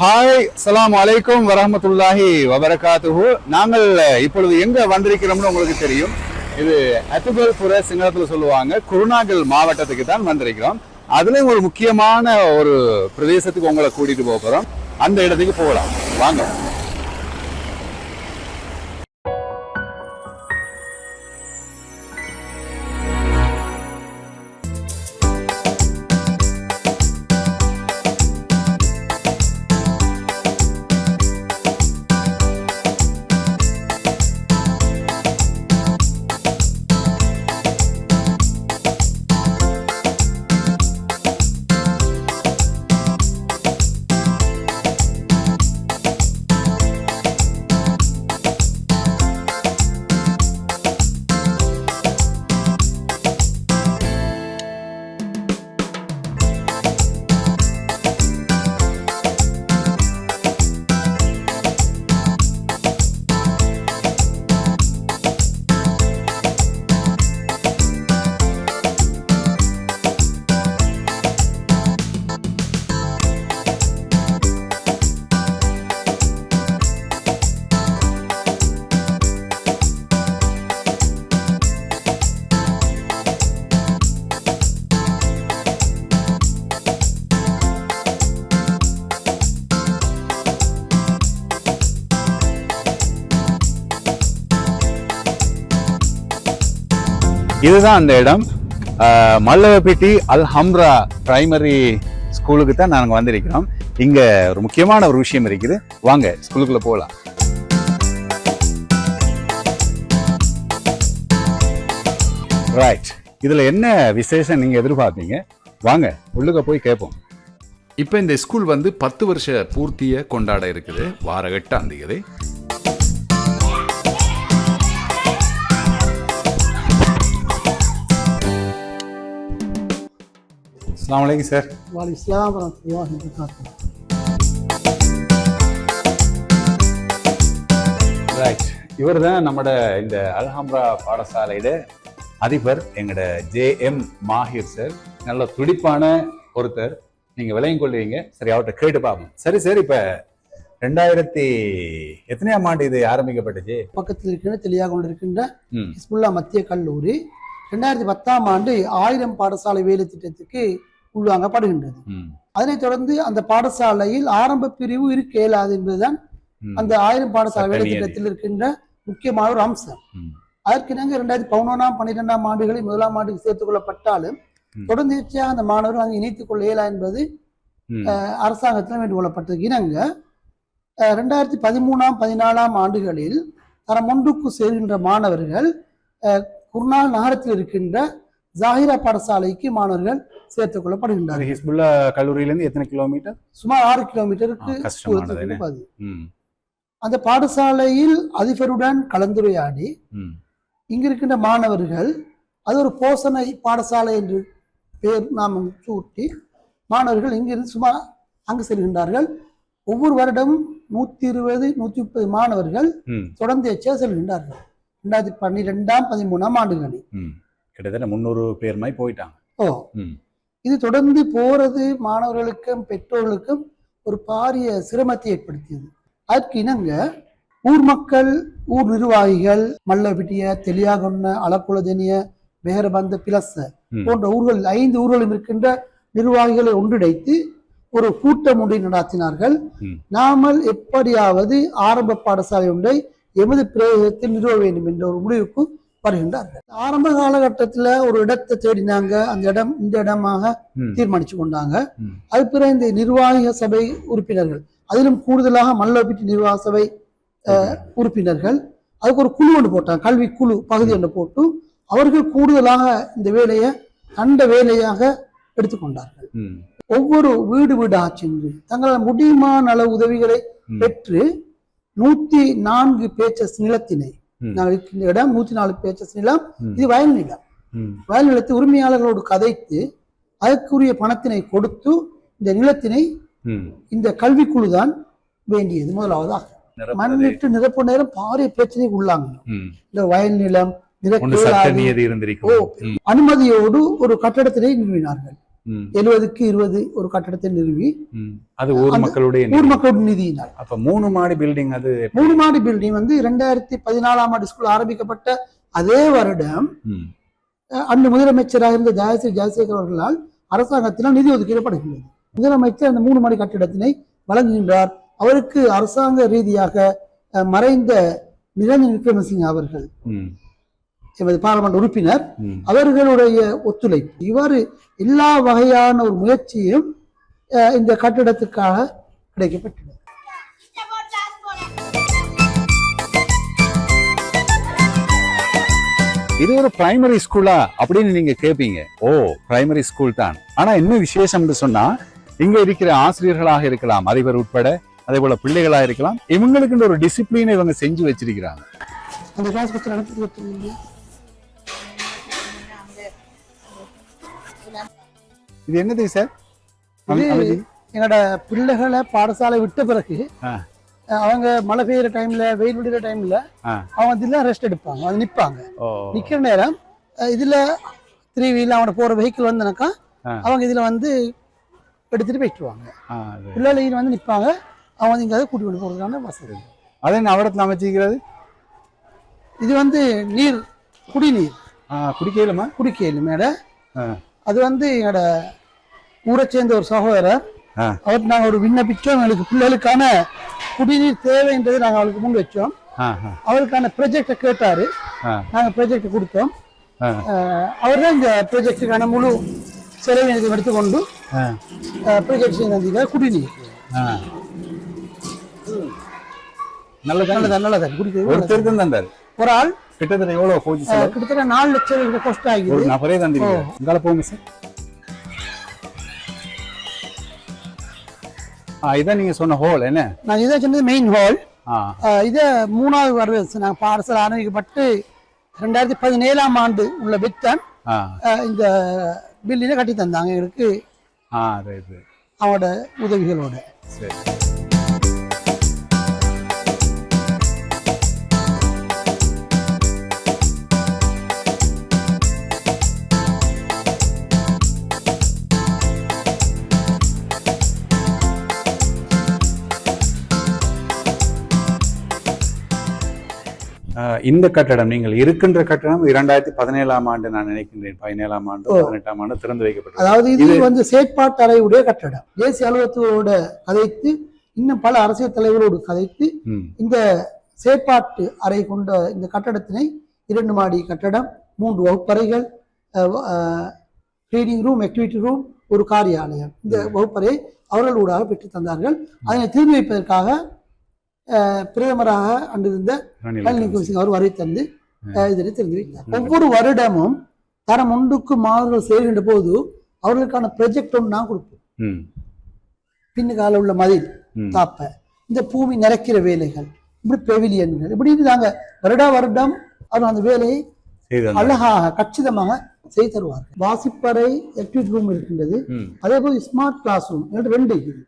Hi சலாம் அலைக்கும் வரமத்துல்லாஹி வபரகாத்துஹு நாங்கள் இப்பொழுது எங்க வந்திருக்கிறோம்னு உங்களுக்கு தெரியும். இது அத்துபல்புர சிங்களத்தில் சொல்லுவாங்க. குருநாகல் மாவட்டத்துக்கு தான் வந்திருக்கிறோம். அதுலயும் ஒரு முக்கியமான ஒரு பிரதேசத்துக்கு உங்களை கூட்டிட்டு போக போறோம். அந்த இடத்துக்கு போகலாம். வாங்க. இதுதான் அந்த இடம். அஹ், மல்லவப்பட்டி அல் ஹம்ரா பிரைமரி ஸ்கூலுக்கு தான் நாங்கள் வந்திருக்கிறோம். இங்கே ஒரு முக்கியமான ஒரு விஷயம் இருக்குது. வாங்க ஸ்கூலுக்குள்ளே போகலாம் ரைட் இதில் என்ன விசேஷம் நீங்கள் எதிர்பார்த்தீங்க? வாங்க உள்ளுக்க போய் கேட்போம் இப்போ இந்த ஸ்கூல் வந்து பத்து வருஷ பூர்த்தியை கொண்டாட இருக்குது. வார எட்டாம் தேதி. அஸ்லாம் வலைக்கம் சார். வாலி இஸ்லாம் ரைட் இவர் தான் நம்மட இந்த அல்ஹாம்ரா பாடசாலையில அதிபர் எங்களோட ஜே எம் மாஹிர் சார். நல்ல துடிப்பான ஒருத்தர். நீங்கள் விலையும் கொள்வீங்க. சரி அவர்கிட்ட கேட்டு பார்ப்போம். சரி சரி இப்போ ரெண்டாயிரத்தி எத்தனையாம் ஆண்டு இது ஆரம்பிக்கப்பட்டுச்சு பக்கத்தில் இருக்கின்ற தெளியாக கொண்டு இருக்கின்ற ஹிஸ்புல்லா மத்திய கல்லூரி. ரெண்டாயிரத்தி பத்தாம் ஆண்டு ஆயிரம் பாடசாலை வேலை திட்டத்துக்கு உள்வாங்கப்படுகின்றது. அதனைத் தொடர்ந்து அந்த பாடசாலையில் ஆரம்ப பிரிவு இருக்க இயலாது என்பதுதான் அந்த ஆயிரம் பாடசாலை வேலை. திட்டத்தில் இருக்கின்ற முக்கியமான ஒரு அம்சம். அதற்கிணங்க ரெண்டாயிரத்தி பதினொன்றாம் பன்னிரெண்டாம் ஆண்டுகளில் முதலாம் ஆண்டுக்கு சேர்த்துக் கொள்ளப்பட்டாலும் ம். தொடர்ச்சியாக அந்த மாணவர்கள் அங்கு இணைத்துக் கொள்ள இயலா என்பது அரசாங்கத்தில் வேண்டுகொள்ளப்பட்டது இணங்க ரெண்டாயிரத்தி பதிமூணாம் பதினாலாம் ஆண்டுகளில் தரம் ஒன்றுக்கு சேர்கின்ற மாணவர்கள் அஹ், குர்நால் நகரத்தில் இருக்கின்ற ஜாகிரா பாடசாலைக்கு மாணவர்கள் சேர்த்துக் அது கொள்ளப்படுகின்றார்கள் ஹிஸ்புல்லா கல்லூரியில இருந்து எத்தனை கிலோமீட்டர்? சுமார் ஆறு கிலோமீட்டருக்கு அந்த பாடசாலையில் அதிபருடன் கலந்துரையாடி ம். இங்கு இருக்கின்ற மாணவர்கள் அது ஒரு போசனை பாடசாலை என்று பெயர் நாமம் சூட்டி மாணவர்கள் இங்கிருந்து சுமார் அங்கு செல்கின்றார்கள். ஒவ்வொரு வருடமும் நூற்றி இருபது நூற்றி முப்பது மாணவர்கள் தொடர்ந்து செல்கின்றார்கள். ரெண்டாயிரத்தி பன்னிரெண்டாம் பதிமூணாம் ஆண்டுகளில். கிட்டத்தட்ட முந்நூறு பேர் மாதிரி போயிட்டாங்க. ஓ. இது தொடர்ந்து போறது மாணவர்களுக்கும் பெற்றோர்களுக்கும் ஒரு பாரிய சிரமத்தை ஏற்படுத்தியது அதற்கு இணங்க ஊர் மக்கள் ஊர் நிர்வாகிகள் மல்லபிட்டிய தெளியாகொன்ன அளக்குளதெனிய மேகரபந்த பிலச. போன்ற ஊர்கள் ஐந்து ஊர்களும் இருக்கின்ற நிர்வாகிகளை ஒன்றிணைத்து ஒரு கூட்டம் ஒன்றை நடாத்தினார்கள். நாமல் எப்படியாவது ஆரம்ப பாடசாலை ஒன்றை எமது பிரதேசத்தில் நிறுவ வேண்டும் என்ற ஒரு முடிவுக்கு வருகின்றார்கள் ஆரம்ப காலகட்டத்தில் ஒரு இடத்தை தேடினாங்க. அந்த இடம் இந்த இடமாக தீர்மானிச்சு கொண்டாங்க. அது பிறகு இந்த நிர்வாக சபை உறுப்பினர்கள் அதிலும் கூடுதலாக மல்லபிட்டி நிர்வாக சபை உறுப்பினர்கள் அதுக்கு ஒரு குழு ஒன்று போட்டாங்க. கல்வி குழு பகுதி ஒன்று போட்டு அவர்கள் கூடுதலாக இந்த வேலையை அந்த வேலையாக எடுத்துக்கொண்டார்கள் ஒவ்வொரு வீடு வீடாக சென்று தங்களால் முடியுமான அளவு உதவிகளை. பெற்று நூத்தி நான்கு பேச்சஸ் நிலத்தினை. நாங்கள் இருக்கின்ற இடம் நூத்தி நாலு பேச்சஸ் நிலம். இது வயல் நிலம் வயல் நிலத்தை உரிமையாளர்களோடு கதைத்து அதற்குரிய பணத்தினை கொடுத்து இந்த நிலத்தினை இந்த கல்விக்குழு தான் வேண்டியது முதலாவதாக. மண்ணிட்டு நிரப்பு நேரம் பாரிய பிரச்சனைக்கு உள்ளாங்க. இந்த வயல் நிலம். அனுமதியோடு ஒரு கட்டடத்தினை நிறுவினார்கள் எழுபதுக்கு இருபது ஒரு கட்டடத்தை நிறுவி. அது ஊர் மக்களுடைய ஊர் நிதி. மக்களோட நிதியினால் அப்ப மூணு மாடி பில்டிங் அது? மூணு மாடி பில்டிங் வந்து இரண்டாயிரத்தி பதினாலாம் ஆண்டு ஸ்கூல் ஆரம்பிக்கப்பட்ட அதே வருடம் அன்று முதலமைச்சராக இருந்த ஜெயஸ்ரீ ஜெயசேகர் அவர்களால் அரசாங்கத்தினால் நிதி ஒதுக்கீடப்படுகின்றது. முதலமைச்சர் அந்த மூணு மாடி கட்டிடத்தினை வழங்குகின்றார். அவருக்கு அரசாங்க ரீதியாக மறைந்த நிரஞ்சன் விக்ரமசிங்க அவர்கள். எமது பாராளுமன்ற உறுப்பினர். அவர்களுடைய ஒத்துழைப்பு இவ்வாறு எல்லா வகையான ஒரு முயற்சியும் இந்த கட்டிடத்துக்காக கிடைக்கப்பட்டது. இது ஒரு பிரைமரி ஸ்கூலா அப்படின்னு நீங்க கேட்பீங்க ஓ பிரைமரி ஸ்கூல் தான். ஆனா என்ன விசேஷம்னு சொன்னா இங்க இருக்கிற ஆசிரியர்களாக இருக்கலாம் அதிபர் உட்பட அதே போல பிள்ளைகளா இருக்கலாம் இவங்களுக்குன்ற ஒரு டிசிப்ளினை இவங்க செஞ்சு வச்சிருக்கிறாங்க. அந்த கிளாஸ் பற்றி நடத்தி இது என்னது சார் இது எங்களோட பிள்ளைகளை பாடசாலை விட்ட பிறகு அவங்க மழை பெய்யுற டைம்ல வெயில் விடுற டைம்ல. அவங்க இதுல ரெஸ்ட் எடுப்பாங்க அது நிப்பாங்க. நிக்கிற நேரம் இதுல த்ரீ வீல் அவன போற வெஹிக்கிள் வந்தனாக்கா. அவங்க இதுல வந்து எடுத்துட்டு போயிட்டுருவாங்க. பிள்ளைகள் வந்து நிப்பாங்க அவங்க வந்து இங்க கூட்டி கொண்டு போறதுக்கான வசதி அது என்ன அவரத்தில் அமைச்சிக்கிறது இது வந்து நீர் குடிநீர். குடிக்கலுமா குடிக்கையில் மேட. அது வந்து எங்களோட ஊரை சேர்ந்த ஒரு சகோதரர். ஆ. அவர் நாங்கள் ஒரு விண்ணப்பிச்சோம். எங்களுக்கு பிள்ளைகளுக்கான குடிநீர் தேவைன்றதை நாங்கள் அவருக்கு முன் வச்சோம். அவருக்கான ப்ரொஜெக்டை கேட்டாரு. நாங்கள் ப்ரொஜெக்ட் கொடுத்தோம். அவர் தான் இந்த ப்ரொஜெக்டுக்கான முழு செலவினத்தை எடுத்துக்கொண்டு ப்ரொஜெக்ட் செய்த குடிநீர். ஆ. நல்லதா நல்லதா நல்லதா. குடிக்கிறது நல்லது. ஒருத்தர் தான் தந்தாரு. ஒரு ஆள். கிட்டத்தட்ட எவ்வளவு போச்சு கிட்டத்தட்ட நாலு லட்சம் கொஸ்ட் ஒரு ஆகிது. நபரே தந்திருக்காரு. இங்கால போங்க சார். இதான் நீங்க சொன்ன ஹோல் என்ன? நான் இதை சொன்னது மெயின் ஹால் இதை மூணாவது வரவேற்று நாங்கள் பாடசாலை ஆரம்பிக்கப்பட்டு ரெண்டாயிரத்தி பதினேழாம் ஆண்டு உள்ள வித்தன். இந்த பில்டிங்கை கட்டி தந்தாங்க எங்களுக்கு அவனோட உதவிகளோட. சரி. இந்த கட்டடம் நீங்கள் இருக்கின்ற கட்டடம் இரண்டாயிரத்தி பதினேழாம் ஆண்டு நான் நினைக்கின்றேன். பதினேழாம் ஆண்டு பதினெட்டாம் ஆண்டு திறந்து வைக்கப்பட்டது. அதாவது இது வந்து செயற்பாட்டு அறையுடைய கட்டடம். தேசிய அலுவலகத்தோட கதைத்து இன்னும் பல அரசியல் தலைவரோடு கதைத்து இந்த செயற்பாட்டு அறை கொண்ட இந்த கட்டடத்தினை இரண்டு மாடி கட்டடம் மூன்று வகுப்பறைகள் ட்ரீடிங் ரூம் ஆக்டிவிட்டி ரூம் ஒரு காரியாலயம். இந்த வகுப்பறை அவர்கள் ஊடாக பெற்று தந்தார்கள். அதனை திரும்பி வைப்பதற்காக பிரதமராக அன்றிருந்த ரணில் விக்ரமசிங்க. அவர் வரை தந்து இதனை திறந்து வைத்தார் ஒவ்வொரு வருடமும் தரம் ஒன்றுக்கு மாணவர்கள் சேர்கின்ற போது அவர்களுக்கான ப்ரொஜெக்ட் ஒன்று நான் கொடுப்போம் பின்னுக்கால உள்ள மதில். தாப்ப இந்த பூமி நிறைக்கிற வேலைகள் இப்படி பெவிலியன்கள் இப்படின்னு நாங்க வருடா வருடம் அவர் அந்த வேலையை. அழகாக கச்சிதமாக செய்து தருவார்கள். வாசிப்பறை ஆக்டிவிட்டி ரூம் இருக்கின்றது. அதே போல் ஸ்மார்ட் கிளாஸ் ரூம் ரெண்டு இருக்குது.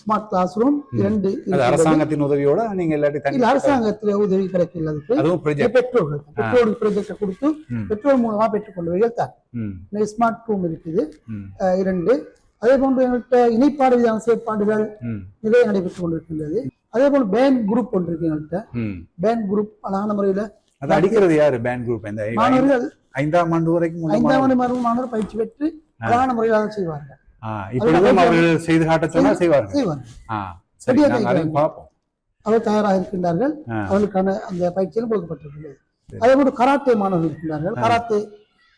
ஸ்மார்ட் கிளாஸ் ரூம் இரண்டு. அரசாங்கத்தின் உதவியோட நீங்க இல்லாட்டி அரசாங்கத்துல உதவி கிடைக்கல அதுக்கு பெற்றோர்கள். பெற்றோர் ப்ரொஜெக்டை கொடுத்து. பெற்றோர் மூலமா பெற்றுக்கொண்டவைகள் தான். ஸ்மார்ட் ரூம் இருக்குது. இரண்டு. அதே போன்று எங்கள்கிட்ட இணைப்பாடு விதான செயற்பாடுகள் நிறைய நடைபெற்றுக் கொண்டிருக்கின்றது. அதே போல் பேண்ட் குரூப் ஒன்று இருக்கு எங்கள்கிட்ட. பேண்ட் குரூப் அழகான முறையில அது அடிக்கிறது யாரு பேண்ட் குரூப் மாணவர்கள் ஐந்தாம் ஆண்டு வரைக்கும் ஐந்தாம். ஆண்டு மாணவர்கள். மாணவர் பயிற்சி பெற்று அழகான முறையில் செய்வார்கள். இப்பொழுதும் அவர்கள் செய்து காட்ட சொன்னா செய்வார்கள் செய்வார்கள். பார்ப்போம். அவர் தயாராக இருக்கின்றார்கள். அவர்களுக்கான அந்த பயிற்சியில் கொடுக்கப்பட்டிருக்கிறது அதே போன்று கராத்தே மாணவர்கள் இருக்கின்றார்கள். கராத்தே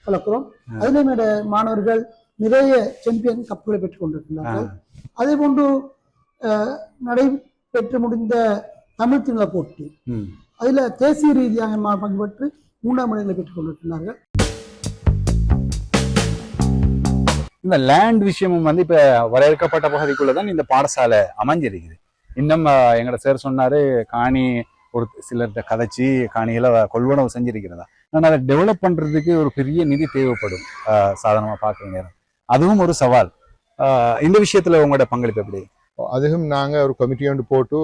வளர்க்கிறோம். அதிலும் என்னோட மாணவர்கள் நிறைய சாம்பியன் கப்புகளை பெற்றுக் கொண்டிருக்கின்றார்கள். அதே போன்று நடைபெற்று முடிந்த தமிழ் திணற போட்டி அதுல தேசிய ரீதியாக பங்கு பெற்று மூன்றாம் இடங்களை பெற்றுக் கொண்டிருக்கிறார்கள் இந்த லேண்ட் விஷயமும் வந்து இப்ப வரையறுக்கப்பட்ட பகுதிக்குள்ள தான் இந்த பாடசாலை அமைஞ்சிருக்குது. இன்னும் எங்கட சார் சொன்னாரு காணி ஒரு சிலர்கிட்ட கதைச்சி காணிகளை கொள்வனவு செஞ்சிருக்கிறதா. ஆனால் அதை டெவலப் பண்றதுக்கு ஒரு பெரிய நிதி தேவைப்படும் அஹ், சாதாரணமா பார்க்குற நேரம். அதுவும் ஒரு சவால். இந்த விஷயத்துல உங்களோட பங்களிப்பு எப்படி? அதுவும் நாங்க ஒரு கமிட்டி ஒன்று போட்டு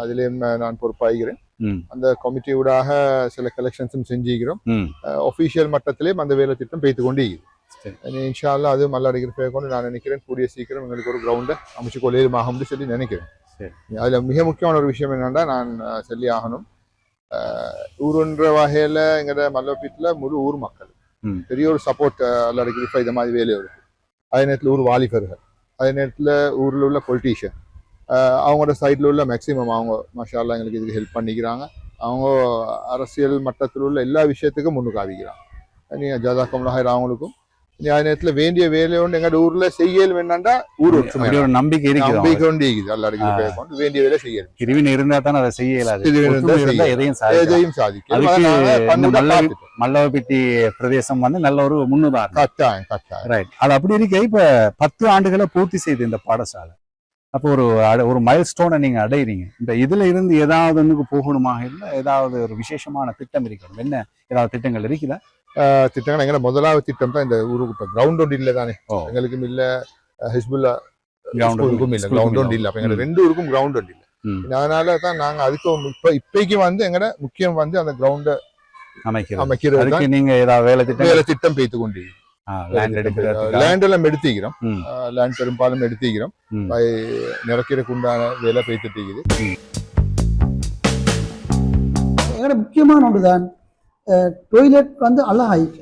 அதிலேயும் நான் பொறுப்பாகிறேன் அந்த கமிட்டியூடாக சில கலெக்ஷன்ஸும் செஞ்சுக்கிறோம். ஒஃபிஷியல் மட்டத்திலேயும் அந்த வேலை திட்டம் பேத்து கொண்டு. இன்ஷால்லா அது மல்லாடிக்கிற பேர் கொண்டு நான் நினைக்கிறேன் கூடிய சீக்கிரம் எங்களுக்கு ஒரு கிரவுண்டை அமைச்சு கொள்ளையிலுமாகும்னு சொல்லி நினைக்கிறேன். அதுல மிக முக்கியமான ஒரு விஷயம் என்னன்னா நான் சொல்லி ஆகணும் ஊருன்ற வகையில எங்கட மல்லப்பீட்டில் முழு ஊர் மக்கள். பெரிய ஒரு சப்போர்ட் இப்போ இந்த மாதிரி வேலையோடு அதே நேரத்தில் ஊர் வாலிபர்கள் அதே நேரத்தில் ஊரில் உள்ள பொலிட்டீஷியன் அவங்களோட சைடில் உள்ள மேக்சிமம் அவங்க மஷாலா எங்களுக்கு இதுக்கு ஹெல்ப் பண்ணிக்கிறாங்க அவங்க அரசியல் மட்டத்தில் உள்ள எல்லா விஷயத்துக்கும் முன்னுக்கு ஆவிக்கிறாங்க நீங்கள் ஜாதாக்கம் அவங்களுக்கும் அதே நேரத்தில் வேண்டிய வேலையை ஒன்று எங்களோட ஊர்ல செய்யல் வேணாண்டா ஊர் ஒற்றுமை ஒரு நம்பிக்கை இருக்குது நம்பிக்கை கொண்டு இருக்குது. அல்லாடிக்கு பேர் கொண்டு வேண்டிய வேலை செய்யல் கிருவின் இருந்தா தான் அதை செய்ய இயலாது எதையும் எதையும் சாதிக்கும். மல்லவப்பட்டி பிரதேசம் வந்து நல்ல ஒரு முன்னுதாரணம். கட்டாயம் கட்டாயம். ரைட் அது அப்படி இருக்க. இப்ப பத்து ஆண்டுகளை பூர்த்தி செய்து இந்த பாடசாலை. அப்போ ஒரு ஒரு மைல் ஸ்டோனை நீங்க அடையிறீங்க. இந்த இதுல இருந்து ஏதாவது ஒண்ணுக்கு போகணுமாக இருந்தா ஏதாவது ஒரு விசேஷமான திட்டம் இருக்கணும். என்ன? ஏதாவது திட்டங்கள் இருக்குதா? திட்டங்கள் எங்களை முதலாவது திட்டம் தான் இந்த ஊருக்கு இப்போ கிரவுண்ட் ஒன்று இல்லை தானே. எங்களுக்கும் இல்ல ஹிஸ்புல்லா ஸ்கூலுக்கும் இல்ல கிரவுண்ட். ஒன்று இல்லை அப்ப எங்க ம். ரெண்டு ஊருக்கும் கிரவுண்ட் ஒன்று இல்லை. அதனால தான் நாங்க அதுக்கு இப்ப இப்பைக்கு வந்து எங்கட முக்கியம் வந்து அந்த கிரவுண்டை அமைக்கிறது. அமைக்கிறது நீங்க ஏதாவது வேலை திட்டம் வேலை திட்டம் பெய்து கொண்டு லேண்ட் பெரும்பாலும் எடுத்துக்கிறோம் ம். பை நிறக்கிறதுக்கு உண்டான வேலை பெய்துட்டு எங்களோட முக்கியமான ஒன்றுதான் டொய்லெட் வந்து அழகாயிக்க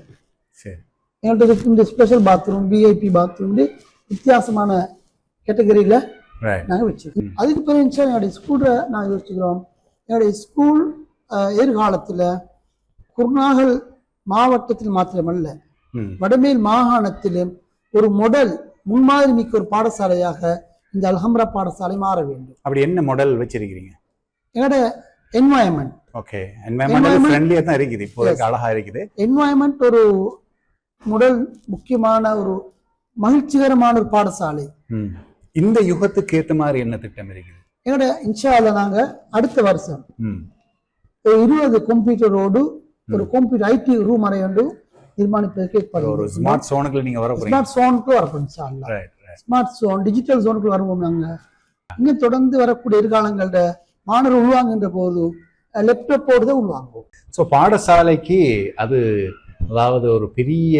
சரி. எங்கள்கிட்ட இந்த ஸ்பெஷல் பாத்ரூம் விஐபி பாத்ரூம் வித்தியாசமான கேட்டகரியில் நாங்கள் வச்சிருக்கோம். அதுக்கு பிறகு எங்களுடைய ஸ்கூலில் நாங்கள் யோசிச்சுக்கிறோம். எங்களுடைய ஸ்கூல் எதிர்காலத்தில் குருநாகல் மாவட்டத்தில் மாத்திரமல்ல வடமேல் மாகாணத்திலும் ஒரு மாடல் முன்மாதிரி மிக்க ஒரு பாடசாலையாக இந்த அல்ஹம்ரா பாடசாலை மாற வேண்டும். அப்படி என்ன மாடல் வச்சிருக்கீங்க எங்களோட என்வாயன்மெண்ட் ஓகே Environment- ஃப்ரெண்ட்லியா தான் இருக்குது. இப்போதைக்கு. அழகா இருக்குது. என்வாயன்மெண்ட் ஒரு முதல் முக்கியமான ஒரு மகிழ்ச்சிகரமான ஒரு பாடசாலை. இந்த யுகத்துக்கு ஏத்த மாதிரி என்ன திட்டம் இருக்குது? எங்களோட இன்ஷால நாங்கள் அடுத்த வருஷம் இருபது கம்ப்யூட்டரோடு ஒரு கம்ப்யூட்டர் ஐடி ரூம் அறையோண்டு நிர்மாணிப்பதற்கு ஒரு ஸ்மார்ட் சோனுக்குள்ள நீங்க வர ஸ்மார்ட் சோனுக்கு வரப்போம் ரைட் ஸ்மார்ட் சோன் டிஜிட்டல் சோனுக்கு வருவோம் நாங்க. இங்க தொடர்ந்து வரக்கூடிய எதிர்காலங்கள்ல மாணவர் உள்வாங்குகின்ற போது லேப்டாப்போடு தான் உள்வாங்குவோம். ஸோ பாடசாலைக்கு அது அதாவது ஒரு பெரிய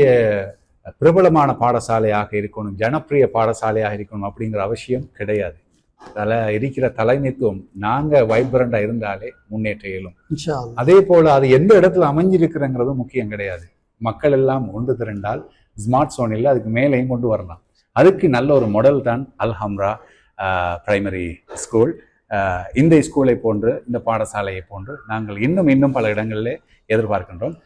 பிரபலமான பாடசாலையாக இருக்கணும் ஜனப்பிரிய பாடசாலையாக இருக்கணும் அப்படிங்கிற அவசியம் கிடையாது. அதில் இருக்கிற தலைமைத்துவம் நாங்கள் வைப்ரண்டாக இருந்தாலே முன்னேற்ற இயலும். அதே போல் அது எந்த இடத்துல அமைஞ்சிருக்கிறங்கிறதும் முக்கியம் கிடையாது. மக்கள் எல்லாம் ஒன்று திரண்டால் ஸ்மார்ட் ஃபோனில் அதுக்கு மேலேயும் கொண்டு வரலாம். அதுக்கு நல்ல ஒரு மாடல் தான் அல்ஹம்ரா பிரைமரி ஸ்கூல் இந்த ஸ்கூலை போன்று இந்த பாடசாலையை போன்று நாங்கள் இன்னும் இன்னும் பல இடங்களிலே எதிர்பார்க்கின்றோம்.